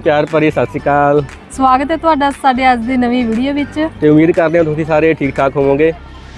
ਨੂੰ ਪਿਆਰ ਭਰੀ ਸਤਿ ਸ਼੍ਰੀ ਅਕਾਲ। ਸਵਾਗਤ ਹੈ ਤੁਹਾਡਾ ਸਾਡੇ ਅੱਜ ਦੀ ਨਵੀਂ ਵੀਡੀਓ ਵਿੱਚ। ਤੇ ਉਮੀਦ ਕਰਦੇ ਹਾਂ ਤੁਸੀਂ ਸਾਰੇ ਠੀਕ ਠਾਕ ਹੋਵੋਗੇ।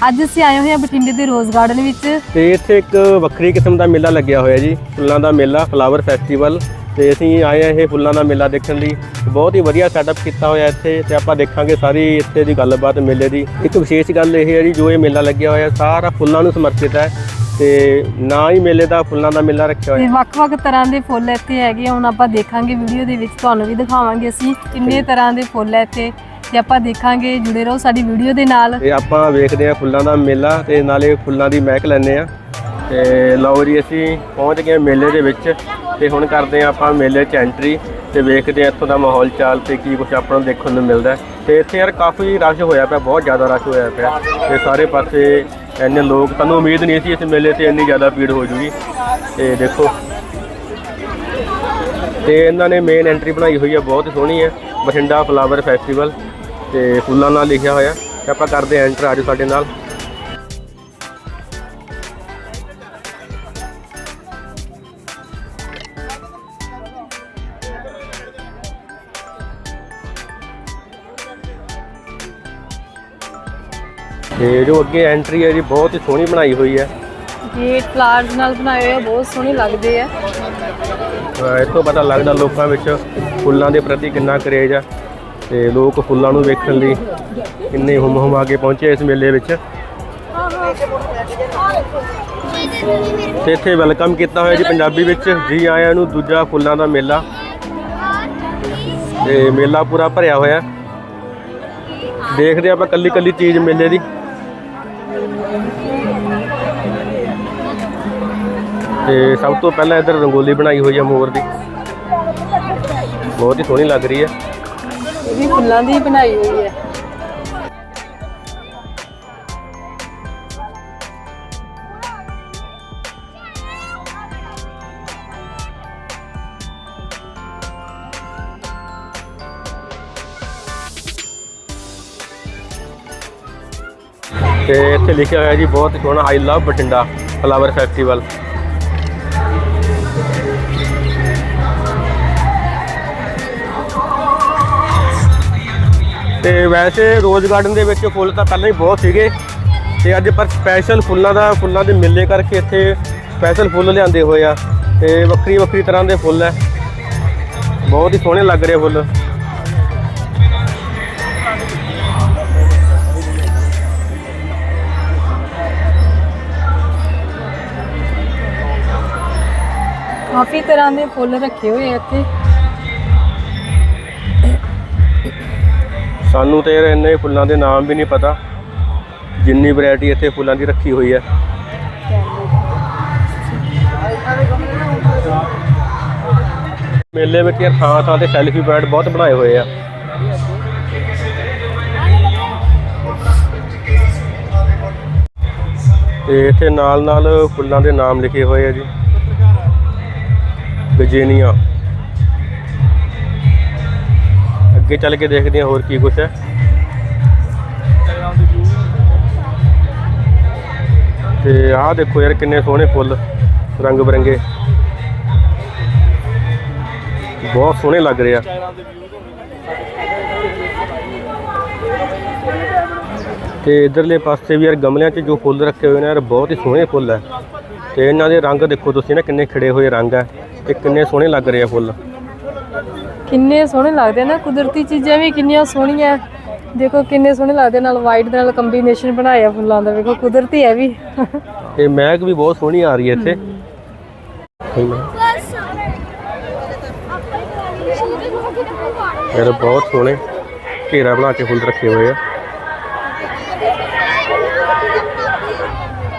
ਅੱਜ ਅਸੀਂ ਆਏ ਹੋਏ ਹਾਂ ਬਠਿੰਡੇ ਦੇ ਰੋਜ਼ ਗਾਰਡਨ ਵਿੱਚ। ਤੇ ਇੱਥੇ ਇੱਕ ਵੱਖਰੀ ਕਿਸਮ ਦਾ ਮੇਲਾ ਲੱਗਿਆ ਹੋਇਆ ਜੀ। ਫੁੱਲਾਂ ਦਾ ਮੇਲਾ ਫਲਾਵਰ ਫੈਸਟੀਵਲ ਤੇ ਅਸੀਂ ਆਏ ਹਾਂ ਇਹ ਫੁੱਲਾਂ ਦਾ ਮੇਲਾ ਦੇਖਣ ਲਈ। ਬਹੁਤ ਹੀ ਵਧੀਆ ਸੈਟਅਪ ਕੀਤਾ ਹੋਇਆ ਇੱਥੇ ਤੇ ਆਪਾਂ ਦੇਖਾਂਗੇ ਸਾਰੀ ਇੱਥੇ ਦੀ ਗੱਲਬਾਤ ਮੇਲੇ ਦੀ। ਇੱਕ ਵਿਸ਼ੇਸ਼ ਗੱਲ ਇਹ ਹੈ ਜੀ ਜੋ ਇਹ ਮੇਲਾ ਲੱਗਿਆ ਹੋਇਆ ਸਾਰਾ ਫੁੱਲਾਂ ਨੂੰ ਸਮਰਪਿਤ ਹੈ ਤੇ ਨਾ ਹੀ ਮੇਲੇ ਦਾ ਫੁੱਲਾਂ ਦਾ ਮੇਲਾ ਰੱਖਿਆ ਹੋਇਆ। ਤੇ ਵੱਖ-ਵੱਖ ਤਰ੍ਹਾਂ ਦੇ ਫੁੱਲ ਇੱਥੇ ਹੈਗੇ ਆ। ਹੁਣ ਆਪਾਂ ਦੇਖਾਂਗੇ ਵੀਡੀਓ ਦੇ ਵਿੱਚ ਤੁਹਾਨੂੰ ਵੀ ਦਿਖਾਵਾਂਗੇ ਅਸੀਂ ਕਿੰਨੇ ਤਰ੍ਹਾਂ ਦੇ ਫੁੱਲ ਹੈ ਇੱਥੇ ਤੇ ਆਪਾਂ ਦੇਖਾਂਗੇ ਜੁੜੇ ਰਹੋ ਸਾਡੀ ਵੀਡੀਓ ਦੇ ਨਾਲ। ਤੇ ਆਪਾਂ ਵੇਖਦੇ ਹਾਂ ਫੁੱਲਾਂ ਦਾ ਮੇਲਾ ਤੇ ਨਾਲੇ ਫੁੱਲਾਂ ਦੀ ਮਹਿਕ ਲੈਂਦੇ ਆ ਤੇ ਲਓ ਜੀ, ਅਸੀਂ ਪਹੁੰਚ ਗਏ ਮੇਲੇ ਦੇ ਵਿੱਚ ਤੇ ਹੁਣ ਕਰਦੇ ਆ ਆਪਾਂ ਮੇਲੇ 'ਚ ਐਂਟਰੀ ਤੇ ਵੇਖਦੇ ਆ ਇੱਥੋਂ ਦਾ ਮਾਹੌਲ ਚਾਲ ਤੇ ਕੀ ਕੁਝ ਆਪਾਂ ਨੂੰ ਦੇਖਣ ਨੂੰ ਮਿਲਦਾ ਹੈ। ਤੇ ਇੱਥੇ ਯਾਰ ਕਾਫੀ ਰਸ਼ ਹੋਇਆ ਪਿਆ, ਬਹੁਤ ਜ਼ਿਆਦਾ ਰਸ਼ ਹੋਇਆ ਪਿਆ ਤੇ ਸਾਰੇ ਪਾਸੇ ਇੰਨੇ ਲੋਕ ਸਾਨੂੰ ਉਮੀਦ ਨਹੀਂ ਸੀ ਇਸ ਮੇਲੇ ਤੇ ਇੰਨੀ ਜ਼ਿਆਦਾ ਭੀੜ ਹੋ ਜੂਗੀ। ਤੇ ਦੇਖੋ। ਤੇ ਇਹਨਾਂ ਨੇ ਮੇਨ ਐਂਟਰੀ ਬਣਾਈ ਹੋਈ ਹੈ, ਬਹੁਤ ਸੋਹਣੀ ਹੈ, ਬਠਿੰਡਾ ਫਲਾਵਰ ਫੈਸਟੀਵਲ ਤੇ ਫੁੱਲਾਂ ਨਾਲ ਲਿਖਿਆ ਹੋਇਆ। ਤੇ ਆਪਾਂ ਕਰਦੇ ਹਾਂ ਐਂਟਰ ਆਜੋ ਸਾਡੇ ਨਾਲ। ਤੇ ਜੋ ਅੱਗੇ ਐਂਟਰੀ ਹੈ ਜੀ ਬਹੁਤ ਹੀ ਸੋਹਣੀ ਬਣਾਈ ਹੋਈ ਹੈ। ਗੇਟ ਫਲਾਵਰਸ ਨਾਲ ਬਣਾਏ ਹੋਏ ਆ ਬਹੁਤ ਸੋਹਣੇ ਲੱਗਦੇ ਆ। ਅਹ ਇੱਥੋਂ ਪਤਾ ਲੱਗਦਾ ਲੋਕਾਂ ਵਿੱਚ ਫੁੱਲਾਂ ਦੇ ਪ੍ਰਤੀ ਕਿੰਨਾ ਕਰੇਜ ਆ ਤੇ ਲੋਕ ਫੁੱਲਾਂ ਨੂੰ ਵੇਖਣ ਲਈ ਕਿੰਨੇ ਹੁਮ ਹੁਮਾ ਕੇ ਪਹੁੰਚੇ ਇਸ ਮੇਲੇ ਵਿੱਚ। ਤੇ ਇੱਥੇ ਵੈਲਕਮ ਕੀਤਾ ਹੋਇਆ ਜੀ ਪੰਜਾਬੀ ਵਿੱਚ। ਜੀ ਆਇਆਂ ਨੂੰ ਦੂਜਾ ਫੁੱਲਾਂ ਦਾ ਮੇਲਾ। ਤੇ ਮੇਲਾ ਪੂਰਾ ਭਰਿਆ ਹੋਇਆ। ਦੇਖਦੇ ਆਪਾਂ ਕੱਲੀ ਕੱਲੀ ਚੀਜ਼ ਮੇਲੇ ਦੀ। ਤੇ ਸਭ ਤੋਂ ਪਹਿਲਾਂ ਇੱਧਰ ਰੰਗੋਲੀ ਬਣਾਈ ਹੋਈ ਹੈ ਮੋਰ ਦੀ। ਬਹੁਤ ਹੀ ਸੋਹਣੀ ਲੱਗ ਰਹੀ ਹੈ ਇਹ ਵੀ ਫੁੱਲਾਂ ਦੀ ਬਣਾਈ ਹੋਈ ਹੈ। ਤੇ ਇੱਥੇ ਲਿਖਿਆ ਹੋਇਆ ਜੀ ਬਹੁਤ ਸੋਹਣਾ I love Bathinda flower festival ਤੇ ਵੈਸੇ ਰੋਜ਼ ਗਾਰਡਨ ਦੇ ਵਿੱਚ ਫੁੱਲ ਤਾਂ ਪਹਿਲਾਂ ਹੀ ਬਹੁਤ ਸੀਗੇ। ਤੇ ਅੱਜ ਪਰ ਸਪੈਸ਼ਲ ਫੁੱਲਾਂ ਦਾ ਫੁੱਲਾਂ ਦੇ ਮੇਲੇ ਕਰਕੇ ਇੱਥੇ ਸਪੈਸ਼ਲ ਫੁੱਲ ਲਿਆਂਦੇ ਹੋਏ ਆ। ਤੇ ਵੱਖਰੀ ਵੱਖਰੀ ਤਰ੍ਹਾਂ ਦੇ ਫੁੱਲ ਹੈ ਬਹੁਤ ਹੀ ਸੋਹਣੇ ਲੱਗ ਰਹੇ ਫੁੱਲ। ਕਾਫੀ ਤਰ੍ਹਾਂ ਦੇ ਫੁੱਲ ਰੱਖੇ ਹੋਏ ਆ ਇੱਥੇ। ਸਾਨੂੰ ਤੇ ਇੰਨੇ ਫੁੱਲਾਂ ਦੇ ਨਾਮ ਵੀ ਨਹੀਂ ਪਤਾ। ਜਿੰਨੀ ਵੈਰਾਈਟੀ ਇੱਥੇ ਫੁੱਲਾਂ ਦੀ ਰੱਖੀ ਹੋਈ ਹੈ। ਮੇਲੇ ਵਿੱਚ ਯਾਰ ਥਾਂ ਥਾਂ ਤੇ ਸੈਲਫੀ ਪੁਆਇੰਟ ਬਹੁਤ ਬਣਾਏ ਹੋਏ ਆ। ਤੇ ਇੱਥੇ ਨਾਲ ਨਾਲ ਫੁੱਲਾਂ ਦੇ ਨਾਮ ਲਿਖੇ ਹੋਏ ਆ ਜੀ। ਗਜੇਨੀਆ। ਅੱਗੇ ਚੱਲ ਕੇ ਦੇਖਦੇ ਹਾਂ ਹੋਰ ਕੀ ਕੁਛ ਹੈ। ਤੇ ਆਹ ਦੇਖੋ ਯਾਰ ਕਿੰਨੇ ਸੋਹਣੇ ਫੁੱਲ, ਰੰਗ ਬਰੰਗੇ। ਬਹੁਤ ਸੋਹਣੇ ਲੱਗ ਰਹੇ ਆ। ਤੇ ਇਧਰਲੇ ਪਾਸੇ ਵੀ ਯਾਰ ਗਮਲਿਆਂ 'ਚ ਜੋ ਫੁੱਲ ਰੱਖੇ ਹੋਏ ਨੇ ਯਾਰ, ਬਹੁਤ ਹੀ ਸੋਹਣੇ ਫੁੱਲ ਹੈ। ਤੇ ਇਹਨਾਂ ਦੇ ਰੰਗ ਦੇਖੋ ਤੁਸੀਂ ਨਾ, ਕਿੰਨੇ ਖਿੜੇ ਹੋਏ ਰੰਗ ਹੈ ਤੇ ਕਿੰਨੇ ਸੋਹਣੇ ਲੱਗ ਰਹੇ ਆ ਫੁੱਲ। ਕਿੰਨੇ ਸੋਹਣੇ ਲੱਗਦੇ ਨਾ ਕੁਦਰਤੀ ਚੀਜ਼ਾਂ ਵੀ ਕਿੰਨੀਆਂ ਸੋਹਣੀਆਂ। ਦੇਖੋ ਕਿੰਨੇ ਸੋਹਣੇ ਲੱਗਦੇ ਨਾਲ ਵਾਈਟ ਦੇ ਨਾਲ ਕੰਬੀਨੇਸ਼ਨ ਬਣਾਇਆ ਫੁੱਲਾਂ ਦਾ ਵੇਖੋ ਕੁਦਰਤੀ ਹੈ ਵੀ। ਤੇ ਮਹਿਕ ਵੀ ਬਹੁਤ ਸੋਹਣੀ ਆ ਰਹੀ ਹੈ ਇੱਥੇ। ਯਾਰ ਬਹੁਤ ਸੋਹਣੇ ਘੇਰਾ ਬਣਾ ਕੇ ਫੁੱਲ ਰੱਖੇ ਹੋਏ ਆ।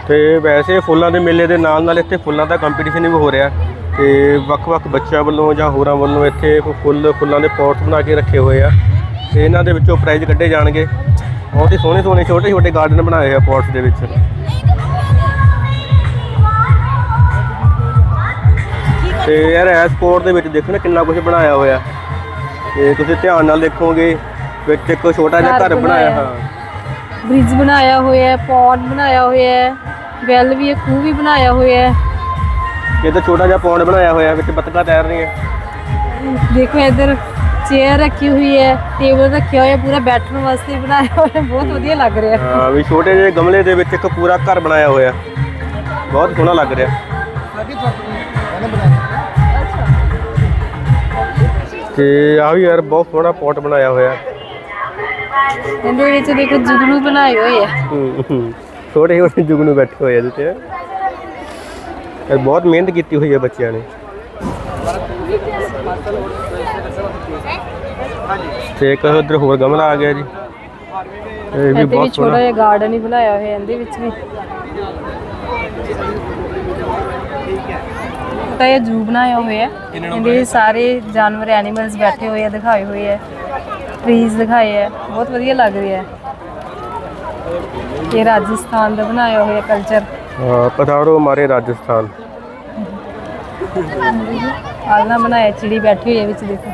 ਤੇ ਵੈਸੇ ਫੁੱਲਾਂ ਦੇ ਮੇਲੇ ਦੇ ਨਾਲ ਨਾਲ ਇੱਥੇ ਫੁੱਲਾਂ ਦਾ ਕੰਪੀਟੀਸ਼ਨ ਵੀ ਹੋ ਰਿਹਾ। ਤੇ ਵੱਖ-ਵੱਖ ਬੱਚਿਆਂ ਵੱਲੋਂ ਜਾਂ ਹੋਰਾਂ ਵੱਲੋਂ ਇੱਥੇ ਫੁੱਲ ਫੁੱਲਾਂ ਦੇ ਪੌਟ ਬਣਾ ਕੇ ਰੱਖੇ ਹੋਏ ਆ। ਤੇ ਇਹਨਾਂ ਦੇ ਵਿੱਚੋਂ ਪ੍ਰਾਈਜ਼ ਕੱਢੇ ਜਾਣਗੇ। ਬਹੁਤ ਹੀ ਸੋਹਣੇ ਸੋਹਣੇ ਛੋਟੇ ਛੋਟੇ ਗਾਰਡਨ ਬਣਾਏ ਆ ਪੌਟਸ ਦੇ ਵਿੱਚ। ਤੇ ਯਾਰ ਐਸਪੋਰਟ ਦੇ ਵਿੱਚ ਦੇਖੋ ਨਾ ਕਿੰਨਾ ਕੁਝ ਬਣਾਇਆ ਹੋਇਆ। ਤੇ ਤੁਸੀਂ ਧਿਆਨ ਨਾਲ ਦੇਖੋਗੇ ਵਿੱਚ ਇੱਕ ਛੋਟਾ ਜਿਹਾ ਘਰ ਬਣਾਇਆ। ਹਾਂ ਬ੍ਰਿਜ ਬਣਾਇਆ ਹੋਇਆ ਹੈ ਪੌਂਡ ਬਣਾਇਆ ਹੋਇਆ ਹੈ ਵੈਲ ਵੀ ਹੈ ਖੂਹ ਵੀ ਬਣਾਇਆ ਹੋਇਆ। ਹੈ ਇਹ ਤਾਂ ਛੋਟਾ ਜਿਹਾ ਪੌਂਡ ਬਣਾਇਆ ਹੋਇਆ ਵਿੱਚ ਬੱਤਕਾਂ ਤੈਰ ਰਹੀਆਂ। ਦੇਖੋ ਇੱਧਰ ਚੇਅਰ ਰੱਖੀ ਹੋਈ ਹੈ ਟੇਬਲ ਰੱਖਿਆ ਹੋਇਆ ਪੂਰਾ ਬੈਠਣ ਵਾਸਤੇ ਬਣਾਇਆ ਹੋਇਆ ਬਹੁਤ ਵਧੀਆ ਲੱਗ ਰਿਹਾ। ਹਾਂ ਵੀ ਛੋਟੇ ਜਿਹੇ ਗਮਲੇ ਦੇ ਵਿੱਚ ਇੱਕ ਪੂਰਾ ਘਰ ਬਣਾਇਆ ਹੋਇਆ। ਬਹੁਤ ਸੋਹਣਾ ਲੱਗ ਰਿਹਾ। ਤੇ ਆ ਵੀ ਯਾਰ ਬਹੁਤ ਸੋਹਣਾ ਪੌਟ ਬਣਾਇਆ ਹੋਇਆ। ਇਹਦੇ ਵਿੱਚ ਦੇਖੋ ਜੁਗਨੂ ਬਣਾਏ ਹੋਏ ਹੂੰ। ਛੋਟੇ ਛੋਟੇ ਜੁਗਨੂ ਬੈਠੇ ਹੋਏ ਆ ਇਹਦੇ ਤੇ। ਇਹ ਬਹੁਤ ਮਿਹਨਤ ਕੀਤੀ ਹੋਈ ਹੈ ਬੱਚਿਆਂ ਨੇ। ਤੇ ਇੱਕ ਉਧਰ ਹੋਰ ਗਮਲਾ ਆ ਗਿਆ ਜੀ। ਇਹ ਵੀ ਬਹੁਤ ਛੋਟਾ ਜਿਹਾ ਗਾਰਡਨ ਹੀ ਬਣਾਇਆ ਹੋਇਆ ਇਹਦੇ ਵਿੱਚ ਵੀ। ਤਾਂ ਇਹ ਜੂ ਬਣਾਇਆ ਹੋਇਆ ਹੈ। ਇਹਦੇ ਸਾਰੇ ਜਾਨਵਰ ਐਨੀਮਲਸ ਬੈਠੇ ਹੋਏ ਆ ਦਿਖਾਏ ਹੋਏ ਆ। ਟਰੀਜ਼ ਦਿਖਾਏ ਆ। ਬਹੁਤ ਵਧੀਆ ਲੱਗ ਰਿਹਾ ਹੈ। ਇਹ ਰਾਜਸਥਾਨ ਦਾ ਬਣਾਇਆ ਹੋਇਆ ਕਲਚਰ ਹਾਂ ਪਧਾਰੋ ਹਮਾਰੇ ਰਾਜਸਥਾਨ। ਆਲਣਾ ਬਣਾਇਆ, ਚਿੜੀ ਬੈਠੀ ਹੋਈ ਹੈ ਵਿੱਚ ਦੇਖੋ।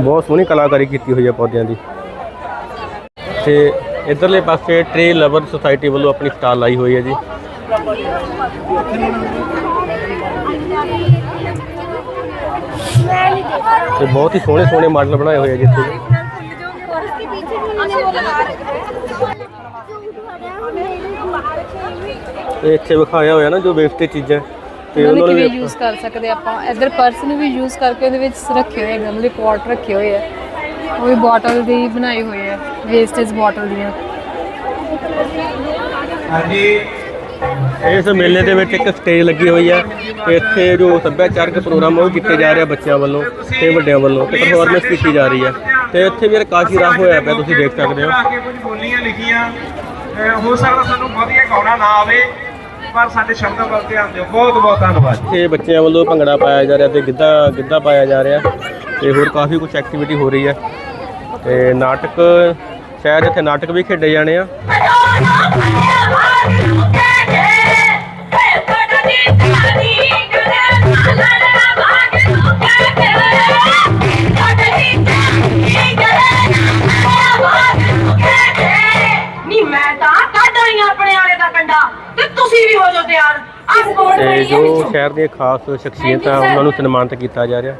ਬਹੁਤ ਸੋਹਣੀ ਕਲਾਕਾਰੀ ਕੀਤੀ ਹੋਈ ਹੈ ਪੌਦਿਆਂ ਦੀ। ਤੇ ਇਧਰਲੇ ਪਾਸੇ ਟ੍ਰੀ ਲਵਰ ਸੁਸਾਇਟੀ ਵੱਲੋਂ ਆਪਣੀ ਸਟਾਲ ਲਾਈ ਹੋਈ ਹੈ ਜੀ। ਤੇ ਬਹੁਤ ਹੀ ਸੋਹਣੇ ਸੋਹਣੇ ਮਾਡਲ ਬਣਾਏ ਹੋਏ ਆ ਜਿੱਥੇ। ਤੇ ਇੱਥੇ ਵਿਖਾਇਆ ਹੋਇਆ ਨਾ ਜੋ ਵੇਸਟੇਜ ਚੀਜ਼ਾਂ। ਤੇ ਉਹਨਾਂ ਨੂੰ ਵੀ ਯੂਜ਼ ਕਰ ਸਕਦੇ ਆਪਾਂ? ਇੱਧਰ ਪਰਸ ਨੂੰ ਵੀ ਯੂਜ਼ ਕਰਕੇ ਉਹਦੇ ਵਿੱਚ ਰੱਖੇ ਹੋਏ ਗਮਲੇ ਪੌਟ ਰੱਖੇ ਹੋਏ ਆ। ਉਹ ਵੀ ਬੋਟਲ ਦੀ ਬਣਾਏ ਹੋਏ ਆ ਵੇਸਟੇਜ ਬੋਟਲ ਦੀਆਂ। ਇਸ ਮੇਲੇ ਦੇ ਵਿੱਚ ਇੱਕ ਸਟੇਜ ਲੱਗੀ ਹੋਈ ਹੈ। ਤੇ ਇੱਥੇ ਜੋ ਸੱਭਿਆਚਾਰਕ ਪ੍ਰੋਗਰਾਮ ਉਹ ਕੀਤੇ ਜਾ ਰਹੇ ਆ ਬੱਚਿਆਂ ਵੱਲੋਂ ਤੇ ਵੱਡਿਆਂ ਵੱਲੋਂ ਤੇ ਪਰਫਾਰਮੈਂਸ ਕੀਤੀ ਜਾ ਰਹੀ ਹੈ। ਤੇ ਇੱਥੇ ਵੀ ਕਾਫੀ ਰਸ਼ ਹੋਇਆ ਪਿਆ ਤੁਸੀਂ ਦੇਖ ਸਕਦੇ ਹੋ। ਕੁਝ ਬੋਲੀਆਂ ਲਿਖੀਆਂ। ਅਹ ਹੋ ਸਕਦਾ ਸਾਨੂੰ ਵਧੀਆ ਗਾਉਣਾ ਨਾ ਆਵੇ ਪਰ ਸਾਡੇ ਸ਼ਬਦਾਂ ਵੱਲ ਧਿਆਨ ਦਿਓ। ਬਹੁਤ ਬਹੁਤ ਧੰਨਵਾਦ। ਇੱਥੇ ਬੱਚਿਆਂ ਵੱਲੋਂ ਭੰਗੜਾ ਪਾਇਆ ਜਾ ਰਿਹਾ ਤੇ ਗਿੱਧਾ ਗਿੱਧਾ ਪਾਇਆ ਜਾ ਰਿਹਾ ਤੇ ਹੋਰ ਕਾਫੀ ਕੁਝ ਐਕਟੀਵਿਟੀ ਹੋ ਰਹੀ ਹੈ। ਤੇ ਨਾਟਕ ਸ਼ਾਇਦ ਇੱਥੇ ਨਾਟਕ ਵੀ ਖੇਡੇ ਜਾਣੇ ਆ। ਹੈ ਜੋ ਸ਼ਹਿਰ ਦੀਆਂ ਖਾਸ ਸ਼ਖਸੀਅਤਾਂ ਉਹਨਾਂ ਨੂੰ ਸਨਮਾਨਿਤ ਕੀਤਾ ਜਾ ਰਿਹਾ।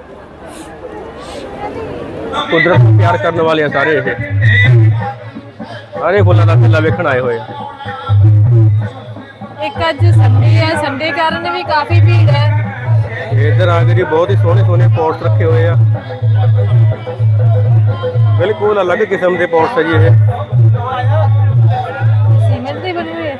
ਕੁਦਰਤ ਨੂੰ ਪਿਆਰ ਕਰਨ ਵਾਲੇ ਆ ਸਾਰੇ ਇਹ। ਸਾਰੇ ਫੁੱਲਾਂ ਦਾ ਮੇਲਾ ਵੇਖਣ ਆਏ ਹੋਏ ਆ। ਇੱਕ ਅੱਜ ਸੰਡੇ ਹੈ। ਸੰਡੇ ਕਾਰਨ ਵੀ ਕਾਫੀ ਭੀੜ ਹੈ। ਇੱਧਰ ਆ ਕੇ ਜੀ ਬਹੁਤ ਹੀ ਸੋਹਣੇ ਸੋਹਣੇ ਪੌਟਸ ਰੱਖੇ ਹੋਏ ਆ। ਬਿਲਕੁਲ ਅਲੱਗ ਕਿਸਮ ਦੇ ਪੌਟਸ ਆ ਜੀ ਇਹ। ਸੀਮੈਂਟ ਦੇ ਬਣੇ ਹੋਏ ਆ।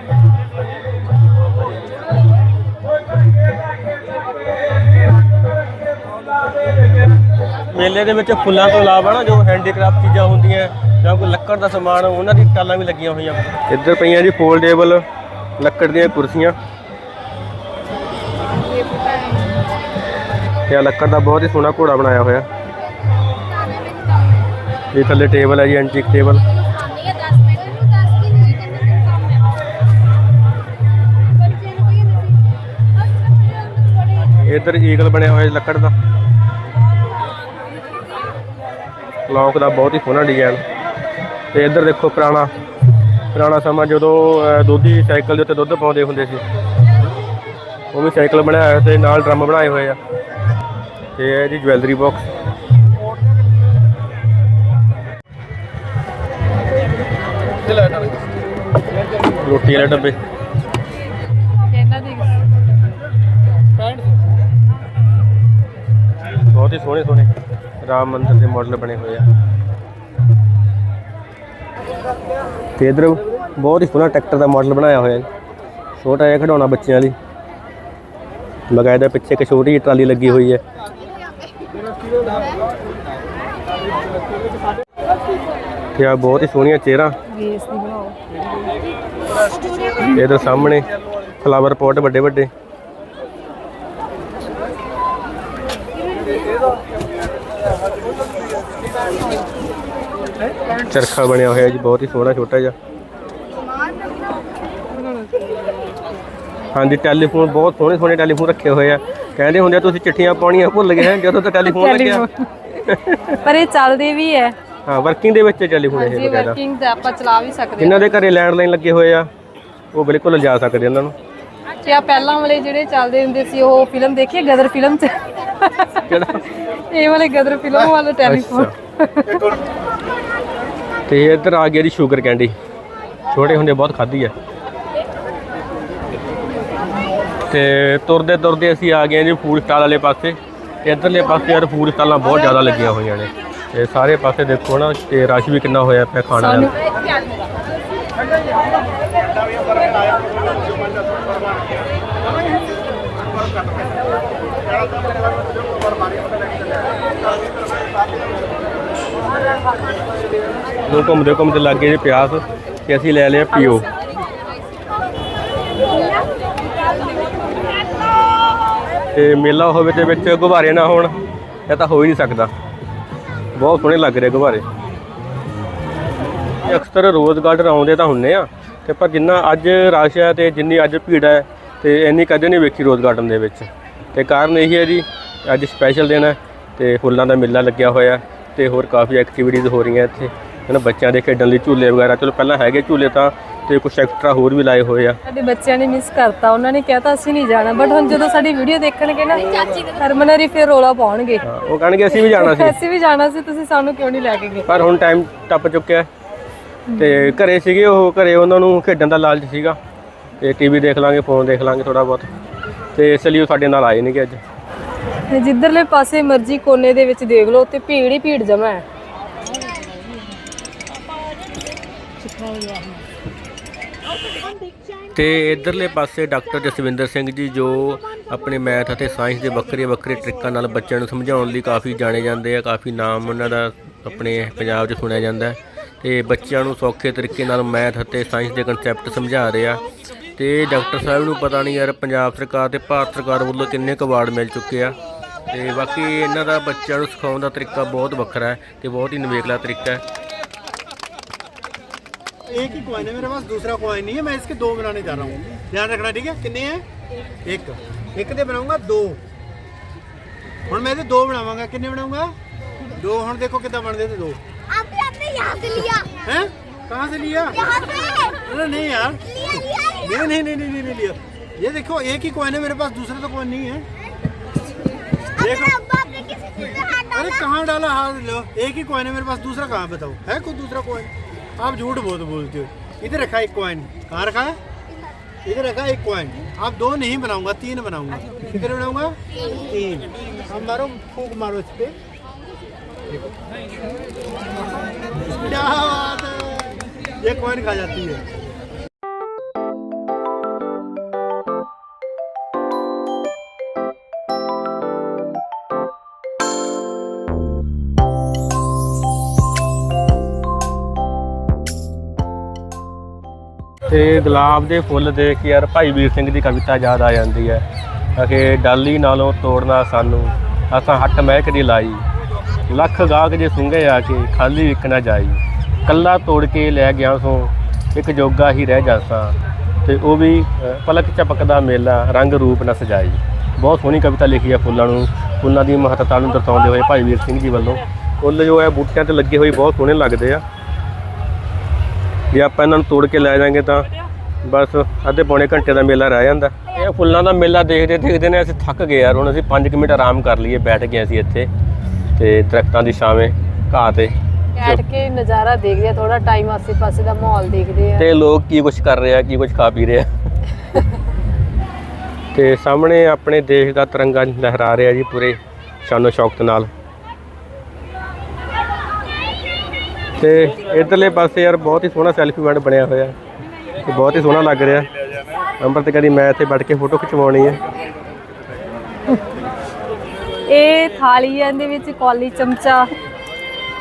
ਮੇਲੇ ਦੇ ਵਿੱਚ ਫੁੱਲਾਂ ਤੋਂ ਇਲਾਵਾ ਨਾ ਜੋ ਹੈਂਡੀਕ੍ਰਾਫਟ ਚੀਜ਼ਾਂ ਹੁੰਦੀਆਂ ਜਾਂ ਕੋਈ ਲੱਕੜ ਦਾ ਸਮਾਨ ਉਹਨਾਂ ਦੀ ਟਾਲਾਂ ਵੀ ਲੱਗੀਆਂ ਹੋਈਆਂ। ਇੱਧਰ ਪਈਆਂ ਜੀ ਫੋਲਡੇਬਲ ਲੱਕੜ ਦੀਆਂ ਕੁਰਸੀਆਂ। ਤੇ ਲੱਕੜ ਦਾ ਬਹੁਤ ਹੀ ਸੋਹਣਾ ਘੋੜਾ ਬਣਾਇਆ ਹੋਇਆ। ਇਹ ਥੱਲੇ ਟੇਬਲ ਹੈ ਜੀ ਐਂਟੀਕ ਟੇਬਲ ਇੱਧਰ ਈਗਲ ਬਣਿਆ ਹੋਇਆ ਲੱਕੜ ਦਾ। ਲੌਕ ਦਾ ਬਹੁਤ ਹੀ ਸੋਹਣਾ ਡਿਜ਼ਾਈਨ ਤੇ ਇੱਧਰ ਦੇਖੋ ਪੁਰਾਣਾ ਪੁਰਾਣਾ ਸਮਾਂ ਜਦੋਂ ਦੁੱਧੀ ਸਾਈਕਲ ਦੇ ਉੱਤੇ ਦੁੱਧ ਪਾਉਂਦੇ ਹੁੰਦੇ ਸੀ। ਉਹ ਵੀ ਸਾਈਕਲ ਬਣਾਇਆ ਹੋਇਆ ਤੇ ਨਾਲ ਡਰਮ ਬਣਾਏ ਹੋਏ ਆ। ਤੇ ਇਹ ਜੀ ਜਵੈਲਰੀ ਬਾਕਸ। ਰੋਟੀ ਵਾਲੇ ਡੱਬੇ। ਬਹੁਤ ਹੀ ਸੋਹਣੇ ਸੋਹਣੇ ਰਾਮ ਮੰਦਿਰ ਦੇ ਮਾਡਲ ਬਣੇ ਹੋਏ ਆ। ਤੇ ਇਧਰ ਬਹੁਤ ਹੀ ਸੋਹਣਾ ਟਰੈਕਟਰ ਦਾ ਮਾਡਲ ਬਣਾਇਆ ਹੋਇਆ ਹੈ ਛੋਟਾ ਜਿਹਾ ਖਿਡੌਣਾ ਬੱਚਿਆਂ ਲਈ। ਬਕਾਇਦਾ ਪਿੱਛੇ ਇੱਕ ਛੋਟੀ ਜਿਹੀ ਟਰਾਲੀ ਲੱਗੀ ਹੋਈ ਹੈ। ਤੇ ਆ ਬਹੁਤ ਹੀ ਸੋਹਣੀਆਂ ਚੇਅਰਾਂ। ਵੇਸ ਇਹਦੇ ਸਾਹਮਣੇ ਫਲਾਵਰ ਪੋਟ ਵੱਡੇ ਵੱਡੇ। ਚਰਖਾ ਬਣਿਆ ਹੋਇਆ ਜੀ, ਬਹੁਤ ਹੀ ਸੋਹਣਾ, ਛੋਟਾ ਜਿਹਾ। ਹਾਂਜੀ ਟੈਲੀਫੋਨ ਬਹੁਤ ਸੋਹਣੇ ਸੋਹਣੇ ਟੈਲੀਫੋਨ ਰੱਖੇ ਹੋਏ ਆ। ਕਹਿੰਦੇ ਹੁੰਦੇ ਆ ਤੁਸੀਂ ਚਿੱਠੀਆਂ ਪਾਉਣੀਆਂ ਭੁੱਲ ਗਏ ਜਦੋਂ ਤਾਂ ਟੈਲੀਫੋਨ ਲੱਗਿਆ। ਪਰ ਇਹ ਚੱਲਦੇ ਵੀ ਹੈ। ਹਾਂ ਵਰਕਿੰਗ ਦੇ ਵਿੱਚ ਟੈਲੀਫੋਨ ਇਹ ਬਕਾਇਦਾ ਵਰਕਿੰਗ ਤੇ ਆਪਾਂ ਚਲਾ ਵੀ ਸਕਦੇ ਜਿਨ੍ਹਾਂ ਦੇ ਘਰੇ ਲੈਂਡਲਾਈਨ ਲੱਗੇ ਹੋਏ ਆ ਉਹ ਬਿਲਕੁਲ ਲਿਜਾ ਸਕਦੇ ਉਹਨਾਂ ਨੂੰ। ਹਾਂ ਤੇ ਆ ਪਹਿਲਾਂ ਵਾਲੇ ਜਿਹੜੇ ਚੱਲਦੇ ਹੁੰਦੇ ਸੀ ਉਹ ਫਿਲਮ ਦੇਖੀ ਹੈ, ਗਦਰ ਫਿਲਮ ਚ। ਕਿਹੜਾ? ਇਹ ਵਾਲੇ ਗਦਰ ਫਿਲਮ ਵਾਲਾ ਟੈਲੀਫੋਨ। ਤੇ ਇੱਧਰ ਆ ਗਿਆ ਜੀ ਸ਼ੂਗਰ ਕੈਂਡੀ। ਛੋਟੇ ਹੁੰਦੇ ਬਹੁਤ ਖਾਧੀ ਆ। ਤੇ ਤੁਰਦੇ ਤੁਰਦੇ ਅਸੀਂ ਆ ਗਏ ਜੀ ਫੂਡ ਸਟਾਲ ਵਾਲੇ ਪਾਸੇ। ਇੱਧਰਲੇ ਪਾਸੇ ਯਾਰ ਫੂਡ ਸਟਾਲਾਂ ਬਹੁਤ ਜ਼ਿਆਦਾ ਲੱਗੀਆਂ ਹੋਈਆਂ ਨੇ। ਤੇ ਸਾਰੇ ਪਾਸੇ ਦੇਖੋ ਨਾ ਤੇ ਰਸ਼ ਵੀ ਕਿੰਨਾ ਹੋਇਆ ਪਿਆ ਖਾਣ ਵਾਲਾ ਨੂੰ ਘੁੰਮਦੇ ਘੁੰਮਦੇ ਲੱਗ ਜੀ ਪਿਆਸ ਤੇ ਅਸੀਂ ਲੈ ਲਿਆ ਪੀਓ। ਤੇ ਮੇਲਾ ਹੋਵੇ ਤੇ ਵਿੱਚ ਗੁਬਾਰੇ ਨਾ ਹੋਣ, ਇਹ ਤਾਂ ਹੋ ਹੀ ਨਹੀਂ ਸਕਦਾ। ਬਹੁਤ ਸੋਹਣੇ ਲੱਗ ਰਹੇ ਗੁਬਾਰੇ। ਅਕਸਰ ਰੋਜ਼ ਗਾਰਡਨ ਆਉਂਦੇ ਤਾਂ ਹੁੰਨੇ ਆ, ਤੇ ਪਰ ਜਿੰਨਾ ਅੱਜ ਰਸ਼ ਹੈ ਤੇ ਜਿੰਨੀ ਅੱਜ ਭੀੜ ਹੈ, ਤੇ ਇੰਨੀ ਕਦੇ ਨਹੀਂ ਵੇਖੀ ਰੋਜ਼ ਗਾਰਡਨ ਦੇ ਵਿੱਚ। ਤੇ ਕਾਰਨ ਇਹ ਹੈ ਜੀ, ਅੱਜ ਸਪੈਸ਼ਲ ਦਿਨ ਹੈ, ਤੇ ਫੁੱਲਾਂ ਦਾ ਮੇਲਾ ਲੱਗਿਆ ਹੋਇਆ, ਤੇ ਹੋਰ ਕਾਫੀ ਐਕਟੀਵਿਟੀਜ਼ ਹੋ ਰਹੀਆਂ ਇੱਥੇ। ਹਨਾ, ਬੱਚਿਆਂ ਦੇ ਖੇਡਣ ਲਈ ਝੂਲੇ ਵਗੈਰਾ, ਚਲੋ ਪਹਿਲਾਂ ਹੈਗੇ ਝੂਲੇ ਤਾਂ ਤੇ ਕੁਝ ਐਕਸਟਰਾ ਹੋਰ ਵੀ ਲਾਏ ਹੋਏ ਆ। ਸਾਡੇ ਬੱਚਿਆਂ ਨੇ ਮਿਸ ਕਰਤਾ ਉਹਨਾਂ ਨੇ ਕਹਿਤਾ ਅਸੀਂ ਨਹੀਂ ਜਾਣਾ ਬਟ ਹੁਣ ਜਦੋਂ ਸਾਡੀ ਵੀਡੀਓ ਦੇਖਣਗੇ ਨਾ ਹਰਮਨਰੀ ਫਿਰ ਰੋਲਾ ਪਾਉਣਗੇ। ਹਾਂ, ਉਹ ਕਹਿਣਗੇ ਅਸੀਂ ਵੀ ਜਾਣਾ ਸੀ। ਅਸੀਂ ਵੀ ਜਾਣਾ ਸੀ ਤੁਸੀਂ ਸਾਨੂੰ ਕਿਉਂ ਨਹੀਂ ਲੈ ਕੇ ਗਏ? ਪਰ ਹੁਣ ਟਾਈਮ ਟੱਪ ਚੁੱਕਿਆ। ਹੈ। ਤੇ ਘਰੇ ਸੀਗੇ ਉਹ ਘਰੇ ਉਹਨਾਂ ਨੂੰ ਖੇਡਣ ਦਾ ਲਾਲਚ ਸੀਗਾ। ਤੇ ਟੀਵੀ ਦੇਖ ਲਾਂਗੇ ਫੋਨ ਦੇਖ ਲਾਂਗੇ ਥੋੜਾ ਬਹੁਤ। ਤੇ ਇਸ ਲਈ ਉਹ ਸਾਡੇ ਨਾਲ ਆਏ ਨਹੀਂਗੇ ਅੱਜ। ਤੇ ਜਿੱਧਰਲੇ ਪਾਸੇ ਮਰਜ਼ੀ ਕੋਨੇ ਦੇ ਵਿੱਚ ਦੇਖ ਲਓ ਉੱਥੇ ਭੀੜ ਹੀ ਭੀੜ ਜਮਾ ਹੈ। ਤੇ ਇਧਰਲੇ ਪਾਸੇ ਡਾਕਟਰ ਜਸਵਿੰਦਰ ਸਿੰਘ ਜੀ ਜੋ ਆਪਣੇ ਮੈਥ ਅਤੇ ਸਾਇੰਸ ਦੇ ਵੱਖਰੇ ਵੱਖਰੇ ਟ੍ਰਿਕਾਂ ਨਾਲ ਬੱਚਿਆਂ ਨੂੰ ਸਮਝਾਉਣ ਲਈ ਕਾਫੀ ਜਾਣੇ ਜਾਂਦੇ ਆ, ਕਾਫੀ ਨਾਮ ਉਹਨਾਂ ਦਾ ਆਪਣੇ ਪੰਜਾਬ 'ਚ ਸੁਣਿਆ ਜਾਂਦਾ ਹੈ। ਤੇ ਬੱਚਿਆਂ ਨੂੰ ਸੌਖੇ ਤਰੀਕੇ ਨਾਲ ਮੈਥ ਅਤੇ ਸਾਇੰਸ ਦੇ ਕਨਸੈਪਟ ਸਮਝਾ ਰਹੇ ਆ। ਤੇ ਡਾਕਟਰ ਸਾਹਿਬ ਨੂੰ ਪਤਾ ਨਹੀਂ ਯਾਰ ਪੰਜਾਬ ਸਰਕਾਰ ਤੇ ਭਾਰਤ ਸਰਕਾਰ ਵੱਲੋਂ ਕਿੰਨੇ ਕੁ ਅਵਾਰਡ ਮਿਲ ਚੁੱਕੇ ਆ। ਤੇ ਬਾਕੀ ਇਹਨਾਂ ਦਾ ਬੱਚਿਆਂ ਨੂੰ ਸਿਖਾਉਣ ਦਾ ਤਰੀਕਾ ਬਹੁਤ ਵੱਖਰਾ ਹੈ ਤੇ ਬਹੁਤ ਹੀ ਨਿਵੇਕਲਾ ਤਰੀਕਾ ਹੈ। एक ही कॉइन है मेरे पास दूसरा कॉइन नहीं है मैं इसके दो बनाने जा रहा हूँ ध्यान रखना ठीक है कितने हैं एक ਇੱਕ ਤੇ ਬਣਾਉਂਗਾ ਦੋ ਹੁਣ ਮੈਂ ਇਹਦੇ ਦੋ ਬਣਾਵਾਂਗਾ ਕਿੰਨੇ ਬਣਾਉਂਗਾ ਦੋ ਹੁਣ ਦੇਖੋ ਕਿੱਦਾਂ ਬਣਦੇ ਤੇ ਦੋ आपने आपने यहाँ से लिया ਹੈ ਕਹਾਂ ਸੇ ਲਿਆ यहाँ से अरे नहीं यार लिया लिया नहीं नहीं नहीं नहीं नहीं लिया ये देखो एक ही कॉइन है मेरे पास दूसरा तो कॉइन नहीं है अपने देखो। अब्बा आपने किसी चीज में हाथ अरे डाला कहाँ डाला हाथ लो एक ही कॉइन है मेरे पास दूसरा कहाँ है? बताओ है कोई दूसरा कॉइन आप झूठ बहुत बोलते हो। इधर रखा एक कॉइन कहाँ रखा है? इधर रखा एक कॉइन आप दो नहीं बनाऊँगा, तीन बनाऊँगा। कितने बनाऊँगा? तीन। हम मारो, फूक मारो इस पर क्या बात है। ये कॉइन खा जाती है। ਤੇ ਗੁਲਾਬ ਦੇ ਫੁੱਲ ਦੇਖ ਕੇ ਯਾਰ ਭਾਈ ਵੀਰ ਸਿੰਘ ਦੀ ਕਵਿਤਾ ਯਾਦ ਆ ਜਾਂਦੀ ਹੈ। ਕਿ ਡਾਲੀ ਨਾਲੋਂ ਤੋੜਨਾ ਸਾਨੂੰ ਅਸਾਂ ਹੱਟ ਮਹਿਕ ਦੀ ਲਾਈ। ਲੱਖ ਗਾਹਕ ਜੇ ਸੁੰਘੇ ਆ ਕੇ ਖਾਲੀ ਵਿਕ ਨਾ ਜਾਈ। ਕੱਲਾ ਤੋੜ ਕੇ ਲੈ ਗਿਆ ਸੋ ਇੱਕ ਜੋਗਾ ਹੀ ਰਹਿ ਜਾਸਾਂ ਤੇ ਉਹ ਵੀ ਅ, ਪਲਕ ਝਪਕਦਾ ਮੇਲਾ ਰੰਗ ਰੂਪ ਨਾ ਸਜਾਈ। ਬਹੁਤ ਸੋਹਣੀ ਕਵਿਤਾ ਲਿਖੀ ਹੈ ਫੁੱਲਾਂ ਨੂੰ ਫੁੱਲਾਂ ਦੀ ਮਹੱਤਤਾ ਨੂੰ ਦਰਸਾਉਂਦੇ ਹੋਏ ਭਾਈ ਵੀਰ ਸਿੰਘ ਜੀ ਵੱਲੋਂ। ਫੁੱਲ ਜੋ ਹੈ ਬੂਟਿਆਂ ਤੇ ਲੱਗੇ ਹੋਏ ਬਹੁਤ ਸੋਹਣੇ ਲੱਗਦੇ ਆ। ਜੇ ਆਪਾਂ ਇਹਨਾਂ ਨੂੰ ਤੋੜ ਕੇ ਲੈ ਜਾਾਂਗੇ ਤਾਂ ਬਸ ਅੱਧੇ ਪੌਣੇ ਘੰਟੇ ਦਾ ਮੇਲਾ ਰਹਿ ਜਾਂਦਾ। ਇਹ ਫੁੱਲਾਂ ਦਾ ਮੇਲਾ ਦੇਖਦੇ ਦੇਖਦੇ ਨੇ ਅਸੀਂ ਥੱਕ ਗਏ ਯਾਰ ਹੁਣ ਅਸੀਂ 5 ਮਿੰਟ ਆਰਾਮ ਕਰ ਲਈਏ ਬੈਠ ਗਏ ਅਸੀਂ ਇੱਥੇ ਤੇ ਦਰਖਤਾਂ ਦੀ ਛਾਵੇਂ ਘਾਹ ਤੇ। ਬੈਠ ਕੇ ਨਜ਼ਾਰਾ ਦੇਖਦੇ ਆ ਥੋੜਾ ਟਾਈਮ ਆਸੇ-ਪਾਸੇ ਦਾ ਮਾਹੌਲ ਦੇਖਦੇ ਆ। ਤੇ ਲੋਕ ਕੀ ਕੁਝ ਕਰ ਰਹੇ ਆ ਕੀ ਕੁਝ ਖਾ ਪੀ ਰਹੇ ਆ। ਤੇ ਸਾਹਮਣੇ ਆਪਣੇ ਦੇਸ਼ ਦਾ ਤਿਰੰਗਾ ਲਹਿਰਾ ਰਿਹਾ ਜੀ ਪੂਰੇ ਸ਼ਾਨੋ ਸ਼ੌਕਤ ਨਾਲ। ਤੇ ਇਧਰਲੇ ਪਾਸੇ ਯਾਰ ਬਹੁਤ ਹੀ ਸੋਹਣਾ ਸੈਲਫੀ ਪੁਆਇੰਟ ਬਣਿਆ ਹੋਇਆ। ਤੇ ਬਹੁਤ ਹੀ ਸੋਹਣਾ ਲੱਗ ਰਿਹਾ। ਅੰਮ੍ਰਿਤ ਕਦੀ ਮੈਂ ਇੱਥੇ ਬੈਠ ਕੇ ਫੋਟੋ ਖਿਚਵਾਉਣੀ ਹੈ। ਇਹ ਥਾਲੀਆਂ ਦੇ ਵਿੱਚ ਕੌਲੀ ਚਮਚਾ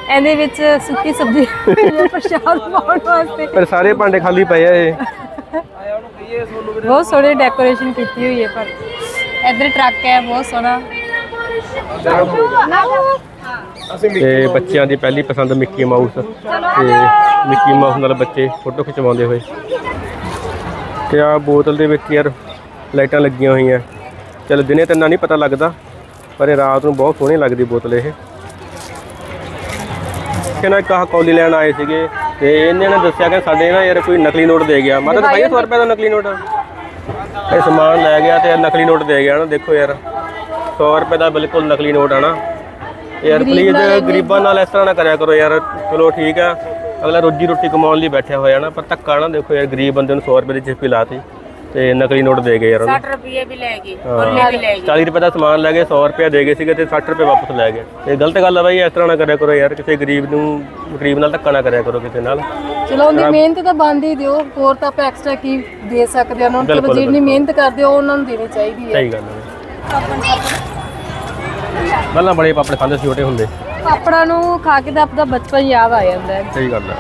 ਇਹਦੇ ਵਿੱਚ ਸੁੱਕੀ ਸਬਜ਼ੀ ਪ੍ਰਸ਼ਾਦ ਪਾਉਣ ਵਾਸਤੇ। ਪਰ ਸਾਰੇ ਭਾਂਡੇ ਖਾਲੀ ਪਏ ਆ ਇਹ। ਬਹੁਤ ਸੋਹਣੀ ਡੈਕੋਰੇਸ਼ਨ ਕੀਤੀ ਹੋਈ ਹੈ ਪਰ। ਇੱਧਰ ਟਰੱਕ ਹੈ ਬਹੁਤ ਸੋਹਣਾ। ਤੇ ਬੱਚਿਆਂ ਦੀ ਪਹਿਲੀ ਪਸੰਦ ਮਿੱਕੀ ਮਾਊਸ ਤੇ ਮਿੱਕੀ ਮਾਊਸ ਨਾਲ ਬੱਚੇ ਫੋਟੋ ਖਿਚਵਾਉਂਦੇ ਹੋਏ। ਤੇ ਆ ਬੋਤਲ ਦੇ ਵਿੱਚ ਯਾਰ ਲਾਈਟਾਂ ਲੱਗੀਆਂ ਹੋਈਆਂ। ਚਲ ਦਿਨੇ ਤਾਂ ਇੰਨਾ ਨਹੀਂ ਪਤਾ ਲੱਗਦਾ, ਪਰ ਇਹ ਰਾਤ ਨੂੰ ਬਹੁਤ ਸੋਹਣੀ ਲੱਗਦੀ ਬੋਤਲ ਇਹ। ਕਿ ਨਾ ਇੱਕ ਆਹ ਕੌਲੀ ਲੈਣ ਆਏ ਸੀਗੇ, ਤੇ ਇਹਨੇ ਨੇ ਦੱਸਿਆ ਕਿ ਸਾਡੇ ਨਾ ਯਾਰ ਕੋਈ ਨਕਲੀ ਨੋਟ ਦੇ ਗਿਆ। ਮਤਲਬ ਤਾਂ 100 ਰੁਪਏ ਦਾ ਨਕਲੀ ਨੋਟ? ਇਹ ਸਮਾਨ ਲੈ ਗਿਆ ਤੇ ਨਕਲੀ ਨੋਟ ਦੇ ਗਿਆ ਨਾ, ਦੇਖੋ ਯਾਰ। 100 ਰੁਪਏ ਦਾ ਬਿਲਕੁਲ ਨਕਲੀ ਨੋਟ ਆ ਨਾ। ਯਾਰ ਪਲੀਜ਼ ਗਰੀਬਾਂ ਨਾਲ ਇਸ ਤਰ੍ਹਾਂ ਨਾ ਕਰਿਆ ਕਰੋ ਯਾਰ। ਚਲੋ ਠੀਕ ਆ। ਅਗਲਾ ਰੋਜੀ ਰੋਟੀ ਕਮਾਉਣ ਲਈ ਬੈਠਿਆ ਹੋਇਆ ਨਾ ਪਰ ਧੱਕਾ ਨਾ ਦੇਖੋ ਯਾਰ ਗਰੀਬ ਬੰਦੇ ਨੂੰ 100 ਰੁਪਏ ਦੀ ਚਿੱਪੀ ਲਾਤੀ ਤੇ ਨਕਲੀ ਨੋਟ ਦੇ ਗਏ ਯਾਰ ਉਹਨੂੰ। 60 ਰੁਪਏ ਵੀ ਲੈ ਗਏ ਹਾਂ। 40 ਰੁਪਏ ਦਾ ਸਮਾਨ ਲੈ ਗਏ 100 ਰੁਪਏ ਦੇ ਗਏ ਸੀਗੇ ਤੇ 60 ਰੁਪਏ ਵਾਪਸ ਲੈ ਗਏ। ਇਹ ਗਲਤ ਗੱਲ ਆ ਬਾਈ ਇਸ ਤਰ੍ਹਾਂ ਨਾ ਕਰਿਆ ਕਰੋ ਯਾਰ ਕਿਸੇ ਗਰੀਬ ਨੂੰ ਗਰੀਬ ਨਾਲ ਧੱਕਾ ਨਾ ਕਰਿਆ ਕਰੋ ਕਿਸੇ ਨਾਲ। ਚਲੋ ਉਹਦੀ ਮਿਹਨਤ ਤਾਂ ਬੰਦ ਹੀ ਦਿਓ ਹੋਰ ਤਾਂ ਆਪਾਂ ਐਕਸਟਰਾ ਕੀ ਦੇ ਸਕਦੇ ਹਾਂ ਉਹਨਾਂ ਨੂੰ ਚਲੋ ਜਿੰਨੀ ਮਿਹਨਤ ਕਰਦੇ ਹੋ ਉਹਨਾਂ ਨੂੰ ਦੇਣੀ ਚਾਹੀਦੀ ਹੈ। ਸਹੀ ਗੱਲ ਹੈ ਪਹਿਲਾਂ ਬੜੇ ਪਾਪੜ ਖਾਂਦੇ ਸੀ ਛੋਟੇ ਹੁੰਦੇ। ਪਾਪੜਾਂ ਨੂੰ ਖਾ ਕੇ ਤਾਂ ਆਪਦਾ ਬਚਪਨ ਯਾਦ ਆ ਜਾਂਦਾ ਹੈ। ਸਹੀ ਗੱਲ ਹੈ।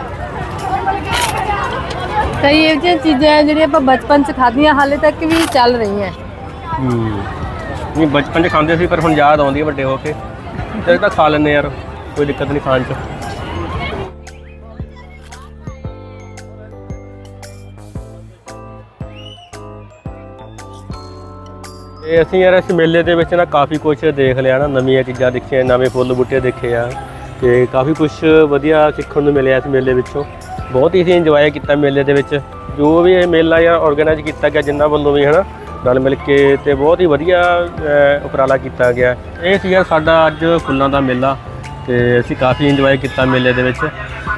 ਕਈ ਇਹੋ ਜਿਹੀਆਂ ਚੀਜ਼ਾਂ ਹੈ ਜਿਹੜੀਆਂ ਆਪਾਂ ਬਚਪਨ 'ਚ ਖਾਧੀਆਂ ਹਾਲੇ ਤੱਕ ਵੀ ਚੱਲ ਰਹੀਆਂ। ਹੂੰ। ਨਹੀਂ ਬਚਪਨ 'ਚ ਖਾਂਦੇ ਸੀ ਪਰ ਹੁਣ ਯਾਦ ਆਉਂਦੀ ਹੈ ਵੱਡੇ ਹੋ ਕੇ। ਤੇ ਤਾਂ ਖਾ ਲੈਂਦੇ ਯਾਰ ਕੋਈ ਦਿੱਕਤ ਨਹੀਂ ਖਾਣ 'ਚ। ਇਹ ਅਸੀਂ ਯਾਰ ਇਸ ਮੇਲੇ ਦੇ ਵਿੱਚ ਨਾ ਕਾਫੀ ਕੁਝ ਦੇਖ ਲਿਆ ਨਾ, ਨਵੀਆਂ ਚੀਜ਼ਾਂ ਦੇਖੀਆਂ, ਨਵੇਂ ਫੁੱਲ ਬੂਟੇ ਦੇਖੇ ਆ, ਤੇ ਕਾਫੀ ਕੁਝ ਵਧੀਆ ਸਿੱਖਣ ਨੂੰ ਮਿਲਿਆ ਇਸ ਮੇਲੇ ਵਿੱਚੋਂ। ਬਹੁਤ ਹੀ ਅਸੀਂ ਇੰਜੋਏ ਕੀਤਾ ਮੇਲੇ ਦੇ ਵਿੱਚ। ਜੋ ਵੀ ਇਹ ਮੇਲਾ ਯਾਰ ਆਰਗੇਨਾਈਜ਼ ਕੀਤਾ ਗਿਆ ਜਿੰਨਾ ਵੱਲੋਂ ਵੀ, ਹਨਾ ਨਾਲ ਮਿਲ ਕੇ ਤੇ ਬਹੁਤ ਹੀ ਵਧੀਆ ਉਪਰਾਲਾ ਕੀਤਾ ਗਿਆ। ਇਹ ਸੀ ਯਾਰ ਸਾਡਾ ਅੱਜ ਫੁੱਲਾਂ ਦਾ ਮੇਲਾ। ਤੇ ਅਸੀਂ ਕਾਫੀ ਇੰਜੋਏ ਕੀਤਾ ਮੇਲੇ ਦੇ ਵਿੱਚ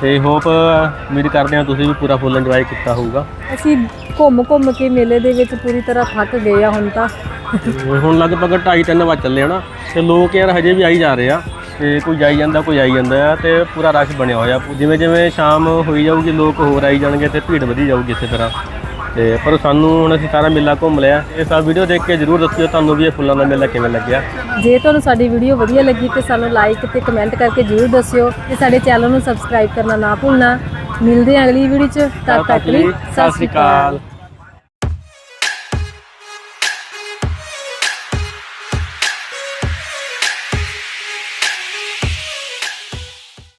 ਤੇ ਹੋਪ ਉਮੀਦ ਕਰਦੇ ਹਾਂ ਤੁਸੀਂ ਵੀ ਪੂਰਾ ਫੁੱਲ ਇੰਜੋਏ ਕੀਤਾ ਹੋਊਗਾ। ਅਸੀਂ ਘੁੰਮ ਘੁੰਮ ਕੇ ਮੇਲੇ ਦੇ ਵਿੱਚ ਪੂਰੀ ਤਰ੍ਹਾਂ ਥੱਕ ਗਏ ਆ ਹੁਣ ਤਾਂ। ਹੁਣ ਲਗਭਗ 2:30 3 ਵਜ ਚੱਲੇ ਹਨਾ ਤੇ ਲੋਕ ਯਾਰ ਹਜੇ ਵੀ ਆਈ ਜਾ ਰਹੇ ਆ ਤੇ ਕੋਈ ਜਾਈ ਜਾਂਦਾ ਕੋਈ ਆਈ ਜਾਂਦਾ ਆ ਤੇ ਪੂਰਾ ਰਸ਼ ਬਣਿਆ ਹੋਇਆ। ਜਿਵੇਂ ਜਿਵੇਂ ਸ਼ਾਮ ਹੋਈ ਜਾਊਗੀ ਲੋਕ ਹੋਰ ਆਈ ਜਾਣਗੇ ਤੇ ਭੀੜ ਵਧੀ ਜਾਊਗੀ ਇਸੇ ਤਰ੍ਹਾਂ। ਤੇ ਪਰ ਸਾਨੂੰ ਹੁਣ ਅਸੀਂ ਸਾਰਾ ਮੇਲਾ ਘੁੰਮ ਲਿਆ। ਇਹ ਸਭ ਵੀਡੀਓ ਦੇਖ ਕੇ ਜਰੂਰ ਦੱਸਿਓ ਤੁਹਾਨੂੰ ਵੀ ਇਹ ਫੁੱਲਾਂ ਦਾ ਮੇਲਾ ਕਿਵੇਂ ਲੱਗਿਆ। ਜੇ ਤੁਹਾਨੂੰ ਸਾਡੀ ਵੀਡੀਓ ਵਧੀਆ ਲੱਗੀ ਤੇ ਸਾਨੂੰ ਲਾਈਕ ਤੇ ਕਮੈਂਟ ਕਰਕੇ ਜਰੂਰ ਦੱਸਿਓ ਤੇ ਸਾਡੇ ਚੈਨਲ ਨੂੰ ਸਬਸਕ੍ਰਾਈਬ ਕਰਨਾ ਨਾ ਭੁੱਲਣਾ। ਮਿਲਦੇ ਹਾਂ ਅਗਲੀ ਵੀਡੀਓ 'ਚ ਤਦ ਤੱਕ ਲਈ ਸਤਿ ਸ਼੍ਰੀ ਅਕਾਲ।